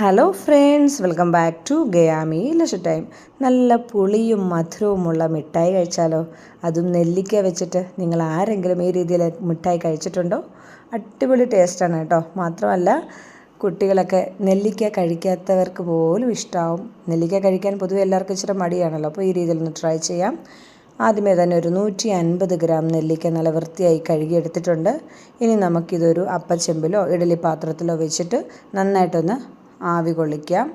Hello friends welcome back to ഗയാമി ലഷ time നല്ല പുളിയും മധുരവുമുള്ള മിഠായി കഴിച്ചാലോ? അതും നെല്ലിക്ക വെച്ചിട്ട് നിങ്ങൾ ആരെങ്കിലും ഈ രീതിയിൽ മിഠായി കഴിച്ചിട്ടുണ്ടോ? അടിപൊളി ടേസ്റ്റാണ് കേട്ടോ. മാത്രമല്ല കുട്ടികളൊക്കെ നെല്ലിക്ക കഴിക്കാത്തവർക്ക് പോലും ഇഷ്ടമാവും നെല്ലിക്ക കഴിക്കാൻ പൊതുവെ എല്ലാവർക്കും ഇച്ചിരി മടിയാണല്ലോ. അപ്പോൾ ഈ രീതിയിൽ ഒന്ന് ട്രൈ ചെയ്യാം. ആദ്യമേ തന്നെ ഒരു നൂറ്റി അൻപത് ഗ്രാം നെല്ലിക്ക നല്ല വൃത്തിയായി കഴുകിയെടുത്തിട്ടുണ്ട്. ഇനി നമുക്കിതൊരു അപ്പച്ചെമ്പിലോ ഇഡലി പാത്രത്തിലോ വെച്ചിട്ട് നന്നായിട്ടൊന്ന് ആവി കൊള്ളിക്കാം.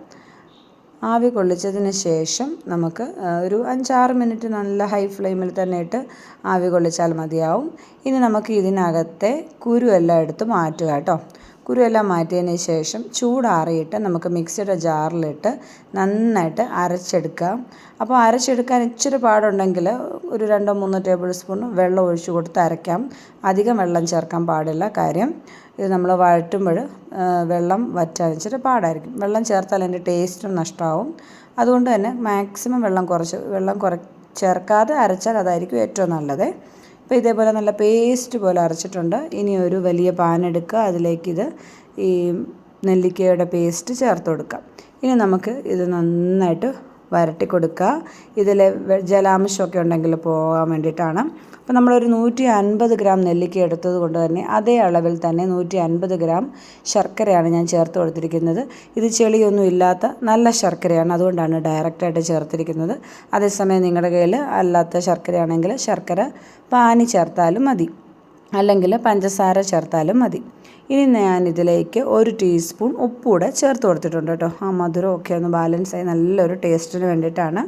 ആവി കൊള്ളിച്ചതിന് ശേഷം നമുക്ക് ഒരു അഞ്ചാറ് മിനിറ്റ് നല്ല ഹൈ ഫ്ലെയിമിൽ തന്നെ ഇട്ട് ആവി കൊള്ളിച്ചാൽ മതിയാവും. ഇനി നമുക്ക് ഇതിനകത്തെ കുരുവെല്ലാം എടുത്ത് മാറ്റുക കേട്ടോ. കുരുവെല്ലാം മാറ്റിയതിന് ശേഷം ചൂടാറിയിട്ട് നമുക്ക് മിക്സിയുടെ ജാറിലിട്ട് നന്നായിട്ട് അരച്ചെടുക്കാം. അപ്പോൾ അരച്ചെടുക്കാൻ ഇച്ചിരി പാടുണ്ടെങ്കിൽ ഒരു രണ്ടോ മൂന്നോ ടേബിൾ സ്പൂൺ വെള്ളം ഒഴിച്ചു കൊടുത്ത് അരയ്ക്കാം. അധികം വെള്ളം ചേർക്കാൻ പാടില്ല കാര്യം. ഇത് നമ്മൾ വഴറ്റുമ്പോൾ വെള്ളം വറ്റാൻ പാടായിരിക്കും. വെള്ളം ചേർത്താൽ അതിന്റെ ടേസ്റ്റും നഷ്ടമാവും അതുകൊണ്ട് തന്നെ മാക്സിമം വെള്ളം കുറച്ച് വെള്ളം കുറ ചേർക്കാതെ അരച്ചാൽ അതായിരിക്കും ഏറ്റവും നല്ലത്. അപ്പോൾ ഇതേപോലെ നല്ല പേസ്റ്റ് പോലെ അരച്ചിട്ടുണ്ട്. ഇനി ഒരു വലിയ പാൻ എടുക്കുക. അതിലേക്ക് ഇത് ഈ നെല്ലിക്കയുടെ പേസ്റ്റ് ചേർത്ത് കൊടുക്കാം ഇനി നമുക്ക് ഇത് നന്നായിട്ട് വരട്ടി കൊടുക്കുക. ഇതിൽ ജലാംശമൊക്കെ ഉണ്ടെങ്കിൽ പോകാൻ വേണ്ടിയിട്ടാണ്. അപ്പോൾ നമ്മളൊരു നൂറ്റി അൻപത് ഗ്രാം നെല്ലിക്ക എടുത്തത് കൊണ്ട് തന്നെ അതേ അളവിൽ തന്നെ നൂറ്റി അൻപത് ഗ്രാം ശർക്കരയാണ് ഞാൻ ചേർത്ത് കൊടുത്തിരിക്കുന്നത്. ഇത് ചെളിയൊന്നും ഇല്ലാത്ത നല്ല ശർക്കരയാണ് അതുകൊണ്ടാണ് ഡയറക്റ്റായിട്ട് ചേർത്തിരിക്കുന്നത്. അതേസമയം നിങ്ങളുടെ കയ്യിൽ അല്ലാത്ത ശർക്കരയാണെങ്കിൽ ശർക്കര പാനി ചേർത്താലും മതി. അല്ലെങ്കിൽ പഞ്ചസാര ചേർത്താലും മതി. ഇനി ഞാൻ ഇതിലേക്ക് ഒരു ടീസ്പൂൺ ഉപ്പൂടെ ചേർത്ത് കൊടുത്തിട്ടുണ്ട് കേട്ടോ. ആ മധുരം ഒക്കെ ഒന്ന് ബാലൻസ് ആയി നല്ലൊരു ടേസ്റ്റിന് വേണ്ടിയിട്ടാണ്.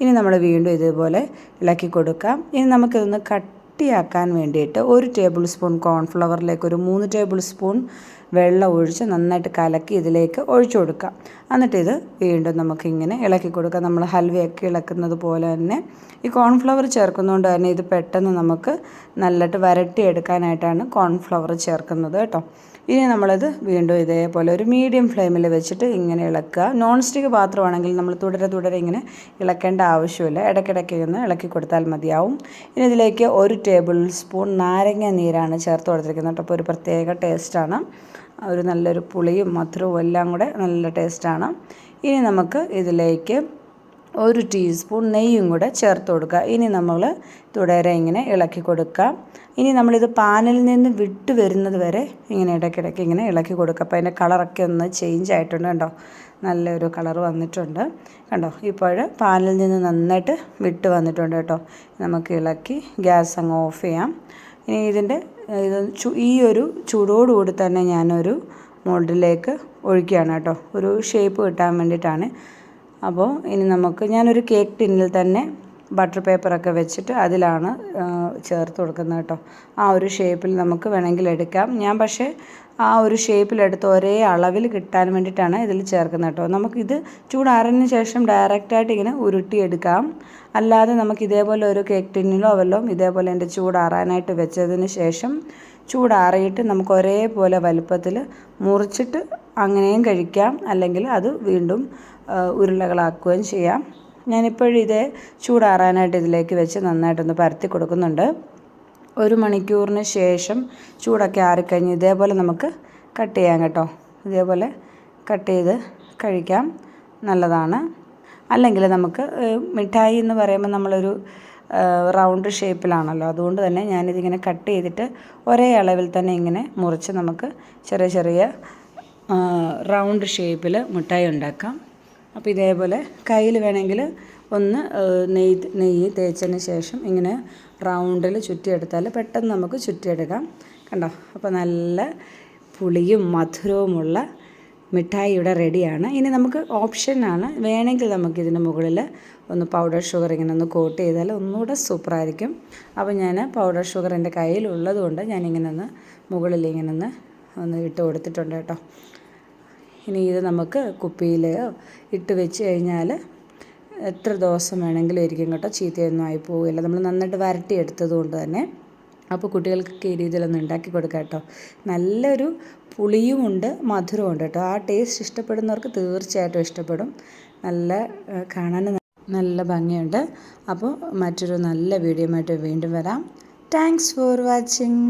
ഇനി നമ്മൾ വീണ്ടും ഇതുപോലെ ഇളക്കി കൊടുക്കാം. ഇനി നമുക്കിതൊന്ന് കട്ടിയാക്കാൻ വേണ്ടിയിട്ട് ഒരു ടേബിൾ സ്പൂൺ കോൺഫ്ലവറിലേക്ക് ഒരു മൂന്ന് ടേബിൾ സ്പൂൺ വെള്ളം ഒഴിച്ച് നന്നായിട്ട് കലക്കി ഇതിലേക്ക് ഒഴിച്ചു കൊടുക്കുക. എന്നിട്ട് ഇത് വീണ്ടും നമുക്കിങ്ങനെ ഇളക്കി കൊടുക്കുക. നമ്മൾ ഹൽവയൊക്കെ ഇളക്കുന്നത് പോലെ തന്നെ ഈ കോൺഫ്ലവർ ചേർക്കുന്നതുകൊണ്ട് തന്നെ ഇത് പെട്ടെന്ന് നമുക്ക് നല്ലതായിട്ട് വരട്ടിയെടുക്കാനായിട്ടാണ് കോൺഫ്ലവർ ചേർക്കുന്നത് കേട്ടോ. ഇനി നമ്മളിത് വീണ്ടും ഇതേപോലെ ഒരു മീഡിയം ഫ്ലെയിമിൽ വെച്ചിട്ട് ഇങ്ങനെ ഇളക്കുക. നോൺ സ്റ്റിക്ക് പാത്രമാണെങ്കിൽ നമ്മൾ തുടരെ തുടരെ ഇങ്ങനെ ഇളക്കേണ്ട ആവശ്യമില്ല. ഇടയ്ക്കിടയ്ക്ക് ഒന്ന് ഇളക്കി കൊടുത്താൽ മതിയാവും. ഇനി ഇതിലേക്ക് ഒരു ടേബിൾ സ്പൂൺ നാരങ്ങ നീരാണ് ചേർത്ത് കൊടുത്തിരിക്കുന്നത്. അപ്പോൾ ഒരു പ്രത്യേക ടേസ്റ്റാണ് ഒരു നല്ലൊരു പുളിയും മധുരവും എല്ലാം കൂടെ നല്ല ടേസ്റ്റാണ്. ഇനി നമുക്ക് ഇതിലേക്ക് ഒരു ടീസ്പൂൺ നെയ്യും കൂടെ ചേർത്ത് കൊടുക്കുക. ഇനി നമ്മൾ തുടരെ ഇങ്ങനെ ഇളക്കി കൊടുക്കുക. ഇനി നമ്മളിത് പാനിൽ നിന്ന് വിട്ട് വരുന്നത് വരെ ഇങ്ങനെ ഇടയ്ക്കിടയ്ക്ക് ഇങ്ങനെ ഇളക്കി കൊടുക്കുക. അപ്പോൾ അതിന്റെ കളറൊക്കെ ഒന്ന് ചേഞ്ച് ആയിട്ടുണ്ട് കണ്ടോ? നല്ലൊരു കളർ വന്നിട്ടുണ്ട്. കണ്ടോ? ഇപ്പോൾ പാനിൽ നിന്ന് നന്നായിട്ട് വിട്ട് വന്നിട്ടുണ്ട് കേട്ടോ. നമുക്ക് ഇളക്കി ഗ്യാസ് അങ്ങ് ഓഫ് ചെയ്യാം. ഇനി ഇതിന്റെ ഇത് ഈ ഒരു ചൂടോടുകൂടി തന്നെ ഞാനൊരു മോൾഡിലേക്ക് ഒഴിക്കുകയാണ് കേട്ടോ. ഒരു ഷേപ്പ് കിട്ടാൻ വേണ്ടിയിട്ടാണ്. അപ്പോൾ ഇനി നമുക്ക് ഞാനൊരു കേക്ക് ടിന്നിൽ തന്നെ ബട്ടർ പേപ്പറൊക്കെ വെച്ചിട്ട് അതിലാണ് ചേർത്ത് കൊടുക്കുന്നത് കേട്ടോ. ആ ഒരു ഷേപ്പിൽ നമുക്ക് വേണമെങ്കിൽ എടുക്കാം. ഞാൻ പക്ഷേ ആ ഒരു ഷേപ്പിലെടുത്ത് ഒരേ അളവിൽ കിട്ടാൻ വേണ്ടിയിട്ടാണ് ഇതിൽ ചേർക്കുന്നത് കേട്ടോ. നമുക്കിത് ചൂടാറിന് ശേഷം ഡയറക്റ്റായിട്ട് ഇങ്ങനെ ഉരുട്ടിയെടുക്കാം. അല്ലാതെ നമുക്ക് ഇതേപോലെ ഒരു കേക്ക് ടിന്നിലോ വല്ലതും ഇതേപോലെ എന്റെ ചൂടാറാനായിട്ട് വെച്ചതിന് ശേഷം ചൂടാറിയിട്ട് നമുക്ക് ഒരേപോലെ വലുപ്പത്തിൽ മുറിച്ചിട്ട് അങ്ങനെയും കഴിക്കാം. അല്ലെങ്കിൽ അത് വീണ്ടും ഉരുളകളാക്കുകയും ചെയ്യാം. ഞാനിപ്പോഴും ഇതേ ചൂടാറാനായിട്ട് ഇതിലേക്ക് വെച്ച് നന്നായിട്ടൊന്ന് പരത്തി കൊടുക്കുന്നുണ്ട്. ഒരു മണിക്കൂറിന് ശേഷം ചൂടൊക്കെ ആറിക്കഴിഞ്ഞ് ഇതേപോലെ നമുക്ക് കട്ട് ചെയ്യാം കേട്ടോ. ഇതേപോലെ കട്ട് ചെയ്ത് കഴിക്കാം. നല്ലതാണ്. അല്ലെങ്കിൽ നമുക്ക് മിഠായി എന്ന് പറയുമ്പോൾ നമ്മളൊരു റൗണ്ട് ഷേപ്പിലാണല്ലോ. അതുകൊണ്ട് തന്നെ ഞാനിതിങ്ങനെ കട്ട് ചെയ്തിട്ട് ഒരേ അളവിൽ തന്നെ ഇങ്ങനെ മുറിച്ച് നമുക്ക് ചെറിയ ചെറിയ റൗണ്ട് ഷേപ്പിൽ മിഠായി ഉണ്ടാക്കാം. അപ്പോൾ ഇതേപോലെ കയ്യിൽ വേണമെങ്കിൽ ഒന്ന് നെയ് നെയ്യ് തേച്ചതിന് ശേഷം ഇങ്ങനെ റൗണ്ടിൽ ചുറ്റിയെടുത്താൽ പെട്ടെന്ന് നമുക്ക് ചുറ്റിയെടുക്കാം. കണ്ടോ? അപ്പോൾ നല്ല പുളിയും മധുരവുമുള്ള മിഠായി ഇവിടെ റെഡിയാണ്. ഇനി നമുക്ക് ഓപ്ഷനാണ് വേണമെങ്കിൽ നമുക്ക് ഇതിന് മുകളിൽ ഒന്ന് പൗഡർ ഷുഗർ ഇങ്ങനെ ഒന്ന് കോട്ട് ചെയ്താൽ ഒന്നുകൂടെ സൂപ്പറായിരിക്കും. അപ്പോൾ ഞാൻ പൗഡർ ഷുഗർ എന്റെ കയ്യിലുള്ളതുകൊണ്ട് ഞാനിങ്ങനെ ഒന്ന് മുകളിൽ ഇങ്ങനെ ഒന്ന് ഒന്ന് ഇട്ട് കൊടുത്തിട്ടുണ്ട് കേട്ടോ. ഇനി ഇത് നമുക്ക് കുപ്പിയിൽ ഇട്ട് വെച്ച് കഴിഞ്ഞാൽ എത്ര ദിവസം വേണമെങ്കിലും ഇരിക്കും കേട്ടോ ചീത്തയൊന്നും ആയി പോവില്ല. നമ്മൾ നന്നായിട്ട് വരട്ടി എടുത്തത് കൊണ്ട് തന്നെ. അപ്പോൾ കുട്ടികൾക്കൊക്കെ ഈ രീതിയിലൊന്ന് ഉണ്ടാക്കി കൊടുക്കാം കേട്ടോ. നല്ലൊരു പുളിയുമുണ്ട് മധുരമുണ്ട് കേട്ടോ. ആ ടേസ്റ്റ് ഇഷ്ടപ്പെടുന്നവർക്ക് തീർച്ചയായിട്ടും ഇഷ്ടപ്പെടും. നല്ല കാണാൻ നല്ല ഭംഗിയുണ്ട്. അപ്പോൾ മറ്റൊരു നല്ല വീഡിയോ വീണ്ടും വരാം. Thanks for watching